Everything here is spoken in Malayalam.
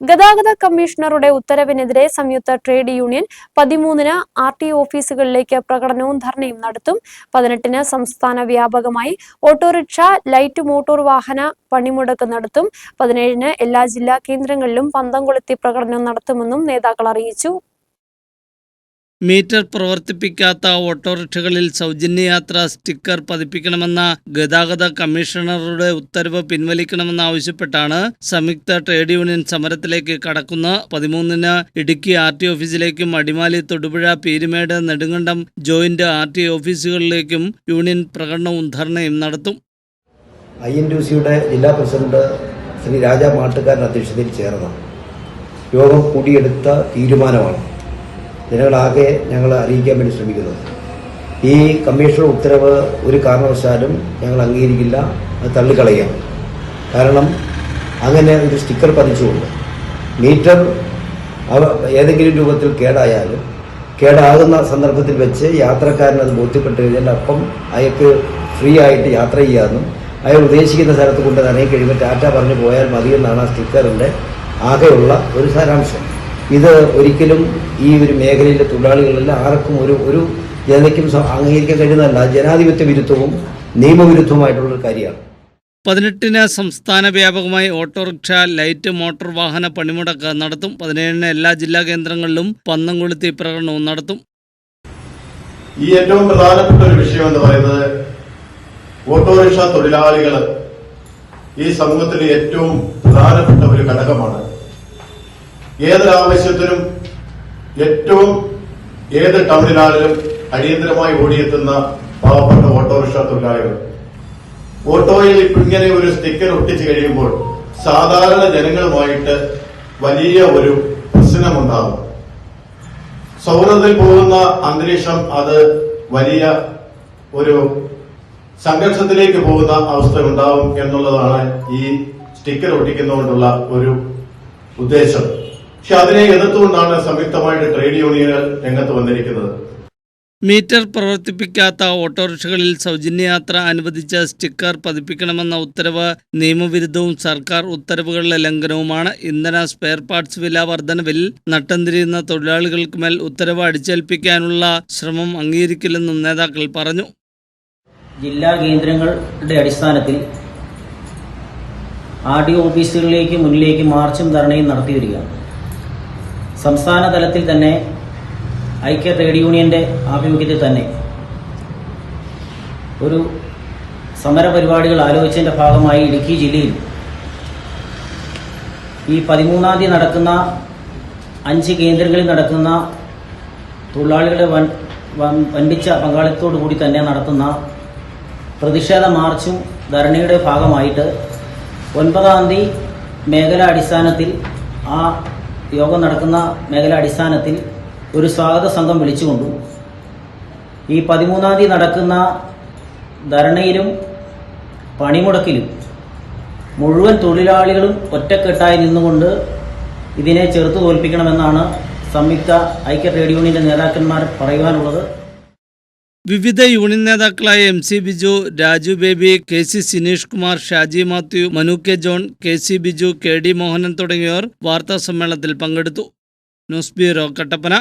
ഗതാഗത കമ്മീഷണറുടെ ഉത്തരവിനെതിരെ സംയുക്ത ട്രേഡ് യൂണിയൻ പതിമൂന്നിന് ആർ ടി ഓഫീസുകളിലേക്ക് പ്രകടനവും ധർണയും നടത്തും. പതിനെട്ടിന് സംസ്ഥാന വ്യാപകമായി ഓട്ടോറിക്ഷ ലൈറ്റ് മോട്ടോർ വാഹന പണിമുടക്ക് നടത്തും. പതിനേഴിന് എല്ലാ ജില്ലാ കേന്ദ്രങ്ങളിലും പന്തം കൊളുത്തി പ്രകടനം നടത്തുമെന്നും നേതാക്കൾ അറിയിച്ചു. മീറ്റർ പ്രവർത്തിപ്പിക്കാത്ത ഓട്ടോറിക്ഷകളിൽ സൗജന്യ യാത്ര സ്റ്റിക്കർ പതിപ്പിക്കണമെന്ന ഗതാഗത കമ്മീഷണറുടെ ഉത്തരവ് പിൻവലിക്കണമെന്നാവശ്യപ്പെട്ടാണ് സംയുക്ത ട്രേഡ് യൂണിയൻ സമരത്തിലേക്ക് കടക്കുന്ന പതിമൂന്നിന് Idukki R T ഓഫീസിലേക്കും Adimali Thodupuzha Peerumade Nedumkandam joint R T ഓഫീസുകളിലേക്കും union പ്രകടനവും ധർണയും നടത്തും. ഐ എൻ ടി സിയുടെ ജില്ലാ പ്രസിഡന്റ് ശ്രീ രാജ മാട്ടുകാരൻ അധ്യക്ഷതയിൽ ചേർന്ന യോഗം കൂടിയെടുത്ത തീരുമാനമാണ്. ജനങ്ങളാകെ ഞങ്ങൾ അറിയിക്കാൻ വേണ്ടി ശ്രമിക്കുന്നത്. ഈ കമ്മീഷണർ ഉത്തരവ് ഒരു കാരണവശാലും ഞങ്ങൾ അംഗീകരിക്കില്ല അത് തള്ളിക്കളയാം കാരണം അങ്ങനെ ഒരു സ്റ്റിക്കർ പതിച്ചുകൊണ്ട് മീറ്റർ അവ ഏതെങ്കിലും രൂപത്തിൽ കേടായാലും കേടാകുന്ന സന്ദർഭത്തിൽ വെച്ച് യാത്രക്കാരൻ അത് ബോധ്യപ്പെട്ട് കഴിഞ്ഞാൽ അപ്പം അയാൾക്ക് ഫ്രീ ആയിട്ട് യാത്ര ചെയ്യാമെന്നും അയാൾ ഉദ്ദേശിക്കുന്ന സ്ഥലത്ത് കൊണ്ട് ഇറങ്ങി കഴിയുമ്പോൾ ടാറ്റ പറഞ്ഞു പോയാൽ മതിയെന്നാണ് ആ സ്റ്റിക്കറിന്റെ ആകെയുള്ള ഒരു സാരാംശം. ഇത് ഒരിക്കലും ഈ ഒരു മേഖലയിലെ തൊഴിലാളികളല്ല ആർക്കും ഒരു ഒരു ജനതയ്ക്കും അംഗീകരിക്കാൻ കഴിയുന്നതല്ല. ജനാധിപത്യ വിരുദ്ധവും നിയമവിരുദ്ധവുമായിട്ടുള്ള ഒരു കാര്യമാണ്. പതിനെട്ടിന് സംസ്ഥാന വ്യാപകമായി ഓട്ടോറിക്ഷ ലൈറ്റ് മോട്ടോർ വാഹന പണിമുടക്ക് നടത്തും. പതിനേഴിന് എല്ലാ ജില്ലാ കേന്ദ്രങ്ങളിലും പന്നംകൊളുത്തി പ്രകടനവും നടത്തും. ഈ ഏറ്റവും പ്രധാനപ്പെട്ട ഒരു വിഷയം എന്ന് പറയുന്നത് ഓട്ടോറിക്ഷ തൊഴിലാളികൾ ഈ സമൂഹത്തിലെ ഏറ്റവും പ്രധാനപ്പെട്ട ഒരു ഘടകമാണ്. ഏതൊരാവശ്യത്തിനും ഏറ്റവും ഏത് ടൗണിലാണെങ്കിലും അടിയന്തരമായി ഓടിയെത്തുന്ന പാവപ്പെട്ട ഓട്ടോറിക്ഷ തൊഴിലാളികൾ. ഓട്ടോയിൽ ഇങ്ങനെ ഒരു സ്റ്റിക്കർ ഒട്ടിച്ചു കഴിയുമ്പോൾ സാധാരണ ജനങ്ങളുമായിട്ട് വലിയ ഒരു പ്രശ്നമുണ്ടാകും. സൗഹൃദത്തിൽ പോകുന്ന അന്തരീക്ഷം അത് വലിയ ഒരു സംഘർഷത്തിലേക്ക് പോകുന്ന അവസ്ഥ ഉണ്ടാവും എന്നുള്ളതാണ് ഈ സ്റ്റിക്കർ ഒട്ടിക്കുന്നതുകൊണ്ടുള്ള ഒരു ഉദ്ദേശം. പക്ഷെ അതിനെ എതിർത്തുകൊണ്ടാണ് സംയുക്തമായിട്ട് ട്രേഡ് യൂണിയനുകൾ രംഗത്ത് വന്നിരിക്കുന്നത്. മീറ്റർ പ്രവർത്തിപ്പിക്കാത്ത ഓട്ടോറിക്ഷകളിൽ സൗജന്യയാത്ര അനുവദിച്ച സ്റ്റിക്കർ പതിപ്പിക്കണമെന്ന ഉത്തരവ് നിയമവിരുദ്ധവും സർക്കാർ ഉത്തരവുകളുടെ ലംഘനവുമാണ്. ഇന്ധന സ്പെയർ പാർട്സ് വില വർധനവിൽ നട്ടംതിരിയുന്ന തൊഴിലാളികൾക്ക് മേൽ ഉത്തരവ് അടിച്ചേൽപ്പിക്കാനുള്ള ശ്രമം അംഗീകരിക്കില്ലെന്നും നേതാക്കൾ പറഞ്ഞു. ജില്ലാ കേന്ദ്രങ്ങളുടെ അടിസ്ഥാനത്തിൽ ആർ ഡി ഓഫീസുകളിലേക്ക് മുന്നിലേക്ക് മാർച്ചും ധർണയും നടത്തി വരികയാണ് സംസ്ഥാന തലത്തിൽ തന്നെ ഐക്യ ട്രേഡ് യൂണിയന്റെ ആഭിമുഖ്യത്തിൽ തന്നെ ഒരു സമര പരിപാടികൾ ആലോചിച്ചതിന്റെ ഭാഗമായി ഇടുക്കി ജില്ലയിൽ ഈ പതിമൂന്നാം തീയതി നടക്കുന്ന അഞ്ച് കേന്ദ്രങ്ങളിൽ നടക്കുന്ന തൊഴിലാളികളുടെ വൻ- വൻപിച്ച പങ്കാളിത്തത്തോടു കൂടി തന്നെ നടത്തുന്ന പ്രതിഷേധ മാർച്ചും ധരണിയുടെ ഭാഗമായിട്ട് ഒൻപതാം തീയതി മേഖലാടിസ്ഥാനത്തിൽ ആ യോഗം നടക്കുന്ന മേഖല അടിസ്ഥാനത്തിൽ ഒരു സ്വാഗത സംഘം വിളിച്ചുകൊണ്ടു. ഈ പതിമൂന്നാം തീയതി നടക്കുന്ന ധരണയിലും പണിമുടക്കിലും മുഴുവൻ തൊഴിലാളികളും ഒറ്റക്കെട്ടായി നിന്നുകൊണ്ട് ഇതിനെ ചെറുത്തു തോൽപ്പിക്കണമെന്നാണ് സംയുക്ത ഐക്യ ട്രേഡ് യൂണിയന്റെ നേതാക്കന്മാർ പറയുവാനുള്ളത്. വിവിധ യൂണിയൻ നേതാക്കളായ M C Biju Raju Baby K C Sineesh Kumar Shaji Mathew Manu K John K C Biju K D Mohanan തുടങ്ങിയവർ വാർത്താ സമ്മേളനത്തിൽ പങ്കെടുത്തു. News bureau Kattappana.